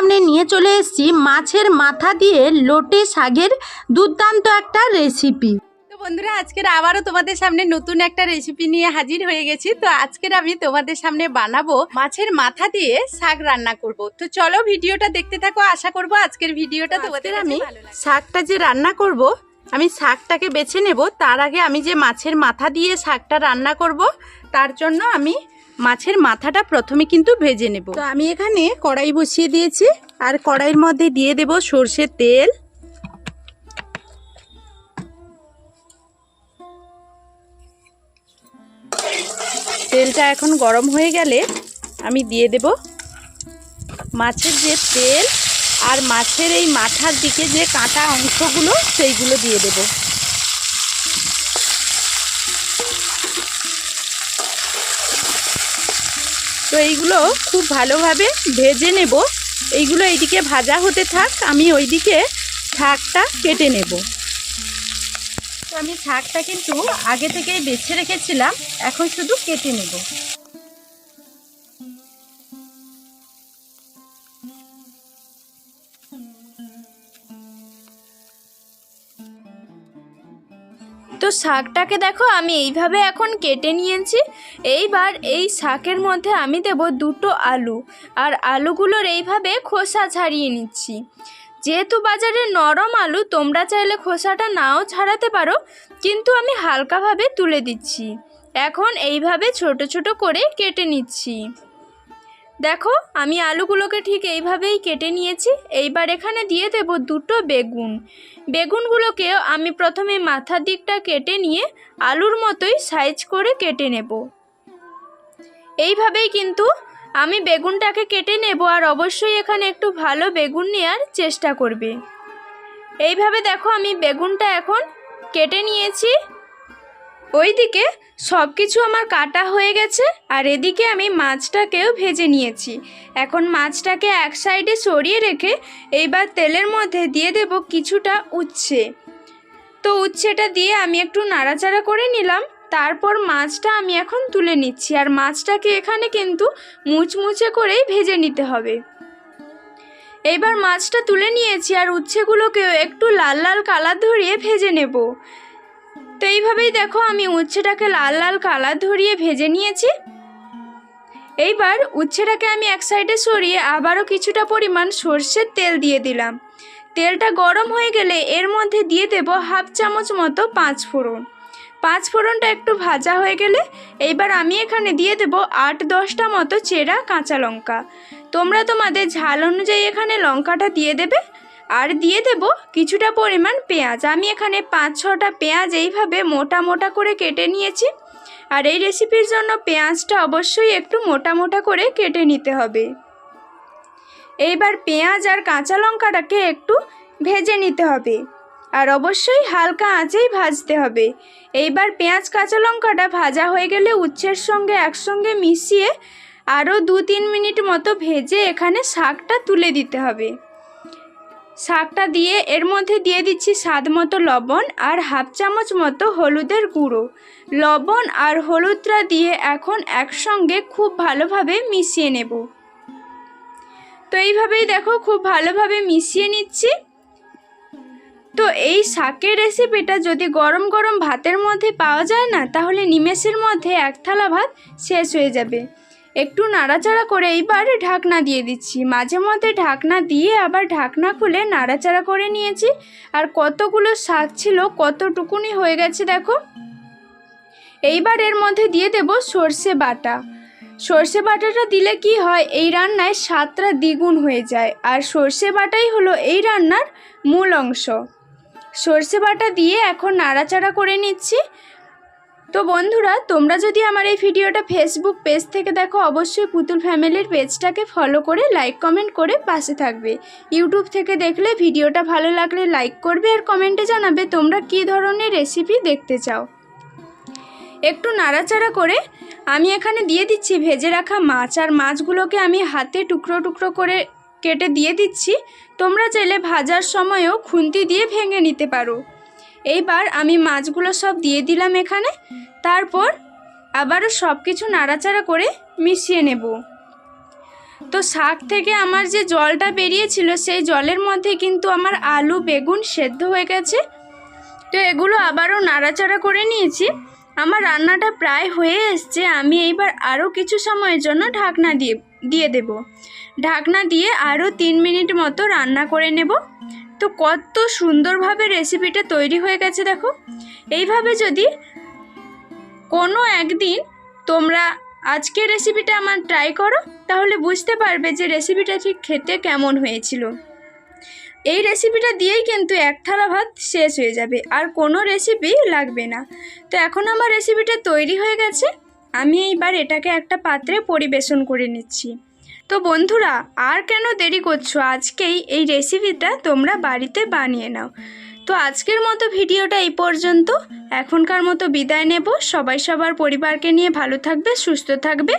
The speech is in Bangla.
সামনে নিয়ে চলে এসেছি মাছের মাথা দিয়ে লোটে শাকের দুর্দান্ত একটা রেসিপি তো বন্ধুরা আজকের আবারও তোমাদের সামনে নতুন একটা রেসিপি নিয়ে হাজির হয়ে গেছি। তো আজকের আমি তোমাদের সামনে বানাবো মাছের মাথা দিয়ে শাক রান্না করব। তো চলো ভিডিওটা দেখতে থাকো আশা করব আজকের ভিডিওটা তোমাদের আমি শাকটা যে রান্না করব আমি শাকটাকে বেছে নেব। তার আগে আমি যে মাছের মাথা দিয়ে শাকটা রান্না করব তার জন্য আমি মাছের মাথাটা প্রথমে কিন্তু ভেজে নেব। তো আমি এখানে কড়াই বসিয়ে দিয়েছি, আর কড়াইয়ের মধ্যে দিয়ে দেব সর্ষের তেল। তেলটা এখন গরম হয়ে গেলে আমি দিয়ে দেব মাছের যে তেল, আর মাছের এই মাথার দিকে যে কাঁটা অংশগুলো, সেইগুলো দিয়ে দেব। তো এইগুলো খুব ভালোভাবে ভেজে নেব। এইগুলো এইদিকে ভাজা হতে থাক, আমি ওইদিকে শাকটা কেটে নেব। তো আমি শাকটা কিন্তু আগে থেকেই বেছে রেখেছিলাম, এখন শুধু কেটে নেব। তো শাকটাকে দেখো, আমি এইভাবে এখন কেটে নিয়েছি। এইবার এই শাকের মধ্যে আমি দেব দুটো আলু। আর আলুগুলোর এইভাবে খোসা ছাড়িয়ে নিচ্ছি। যেহেতু বাজারে নরম আলু, তোমরা চাইলে খোসাটা নাও ছাড়াতে পারো, কিন্তু আমি হালকাভাবে তুলে দিচ্ছি। এখন এইভাবে ছোট ছোট করে কেটে নিচ্ছি। দেখো, আমি আলুগুলোকে ঠিক এইভাবেই কেটে নিয়েছি। এইবার এখানে দিয়ে দেব দুটো বেগুন। বেগুনগুলোকেও আমি প্রথমে মাথার দিকটা কেটে নিয়ে আলুর মতোই সাইজ করে কেটে নেব। এইভাবেই কিন্তু আমি বেগুনটাকে কেটে নেব আর অবশ্যই এখানে একটু ভালো বেগুন নেওয়ার চেষ্টা করবে। এইভাবে দেখো আমি বেগুনটা এখন কেটে নিয়েছি। ওইদিকে সব কিছু আমার কাটা হয়ে গেছে, আর এদিকে আমি মাছটাকেও ভেজে নিয়েছি। এখন মাছটাকে এক সাইডে সরিয়ে রেখে এইবার তেলের মধ্যে দিয়ে দেব কিছুটা উচ্ছে। তো উচ্ছেটা দিয়ে আমি একটু নাড়াচাড়া করে নিলাম, তারপর মাছটা আমি এখন তুলে নিচ্ছি, আর মাছটাকে এখানে কিন্তু মুচমুচে করেই ভেজে নিতে হবে। এইবার মাছটা তুলে নিয়েছি, আর উচ্ছেগুলোকেও একটু লাল লাল কালার ধরিয়ে ভেজে নেব। তো এইভাবেই দেখো আমি উচ্ছেটাকে লাল লাল কালার ধরিয়ে ভেজে নিয়েছি। এইবার উচ্ছেটাকে আমি এক সাইডে সরিয়ে আবারও কিছুটা পরিমাণ সর্ষের তেল দিয়ে দিলাম। তেলটা গরম হয়ে গেলে এর মধ্যে দিয়ে দেব হাফ চামচ মতো পাঁচ ফোড়ন। পাঁচ ফোড়নটা একটু ভাজা হয়ে গেলে এইবার আমি এখানে দিয়ে দেব আট দশটা মতো চেরা কাঁচা লঙ্কা। তোমরা তোমাদের ঝাল অনুযায়ী এখানে লঙ্কাটা দিয়ে দেবে। আর দিয়ে দেব কিছুটা পরিমাণ পেঁয়াজ। আমি এখানে পাঁচ, ছটা পেঁয়াজ এইভাবে মোটা মোটা করে কেটে নিয়েছি। আর এই রেসিপির জন্য পেঁয়াজটা অবশ্যই একটু মোটা মোটা করে কেটে নিতে হবে। এইবার পেঁয়াজ আর কাঁচা লঙ্কাটাকে একটু ভেজে নিতে হবে। আর অবশ্যই হালকা আঁচেই ভাজতে হবে। এইবার পেঁয়াজ, কাঁচা লঙ্কাটা ভাজা হয়ে গেলে উচ্ছের সঙ্গে একসঙ্গে মিশিয়ে আরও দু তিন মিনিট মতো ভেজে এখানে শাকটা তুলে দিতে হবে। শাকটা দিয়ে এর মধ্যে দিয়ে দিচ্ছি স্বাদ মতো লবণ আর হাফ চামচ মতো হলুদের গুঁড়ো। লবণ আর হলুদটা দিয়ে এখন একসঙ্গে খুব ভালোভাবে মিশিয়ে নেব। তো এইভাবেই দেখো খুব ভালোভাবে মিশিয়ে নিচ্ছি। তো এই শাকের রেসিপিটা যদি গরম গরম ভাতের মধ্যে পাওয়া যায় না, তাহলে নিমেষের মধ্যে এক থালা ভাত শেষ হয়ে যাবে। একটু নাড়াচাড়া করে এইবার ঢাকনা দিয়ে দিচ্ছি। মাঝে মধ্যে ঢাকনা দিয়ে আবার ঢাকনা খুলে নাড়াচাড়া করে নিয়েছি। আর কতগুলো শাক ছিল, কতটুকুনি হয়ে গেছে দেখো। এইবার এর মধ্যে দিয়ে দেব সর্ষে বাটা। সর্ষে বাটাটা দিলে কি হয়, এই রান্নায় স্বাদটা দ্বিগুণ হয়ে যায়। আর সর্ষে বাটাই হলো এই রান্নার মূল অংশ। সর্ষে বাটা দিয়ে এখন নাড়াচাড়া করে নিচ্ছি। তো বন্ধুরা, তোমরা যদি আমার এই ভিডিওটা ফেসবুক পেজ থেকে দেখো, অবশ্যই পুতুল ফ্যামিলির পেজটাকে ফলো করে লাইক কমেন্ট করে পাশে থাকবে। ইউটিউব থেকে দেখলে ভিডিওটা ভালো লাগলে লাইক করবে আর কমেন্টে জানাবে তোমরা কী ধরনের রেসিপি দেখতে চাও। একটু নাড়াচাড়া করে আমি এখানে দিয়ে দিচ্ছি ভেজে রাখা মাছ, আর মাছগুলোকে আমি হাতে টুকরো টুকরো করে কেটে দিয়ে দিচ্ছি। তোমরা চাইলে ভাজার সময়ও খুন্তি দিয়ে ভেঙে নিতে পারো। এইবার আমি মাছগুলো সব দিয়ে দিলাম এখানে, তারপর আবারও সব কিছু নাড়াচাড়া করে মিশিয়ে নেব। তো শাক থেকে আমার যে জলটা বেরিয়েছিল, সেই জলের মধ্যে কিন্তু আমার আলু, বেগুন সেদ্ধ হয়ে গেছে। তো এগুলো আবারও নাড়াচাড়া করে নিয়েছি। আমার রান্নাটা প্রায় হয়ে এসছে, আমি এইবার আরও কিছু সময়ের জন্য ঢাকনা দিয়ে দিয়ে দেব। ঢাকনা দিয়ে আরও তিন মিনিট মতো রান্না করে নেব। তো কত সুন্দরভাবে রেসিপিটা তৈরি হয়ে গেছে দেখো। এইভাবে যদি কোনো একদিন তোমরা আজকের রেসিপিটা আমার ট্রাই করো, তাহলে বুঝতে পারবে যে রেসিপিটা ঠিক খেতে কেমন হয়েছিল। এই রেসিপিটা দিয়েই কিন্তু এক থালা ভাত শেষ হয়ে যাবে, আর কোনো রেসিপি লাগবে না। তো এখন আমার রেসিপিটা তৈরি হয়ে গেছে, আমি এইবার এটাকে একটা পাত্রে পরিবেশন করে নিচ্ছি। তো বন্ধুরা, আর কেন দেরি করছ? আজকেই এই রেসিপিটা তোমরা বাড়িতে বানিয়ে নাও। তো আজকের মতো ভিডিওটা এই পর্যন্ত। এখনকার মতো বিদায় নেব। সবাই সবার পরিবারকে নিয়ে ভালো থাকবে, সুস্থ থাকবে।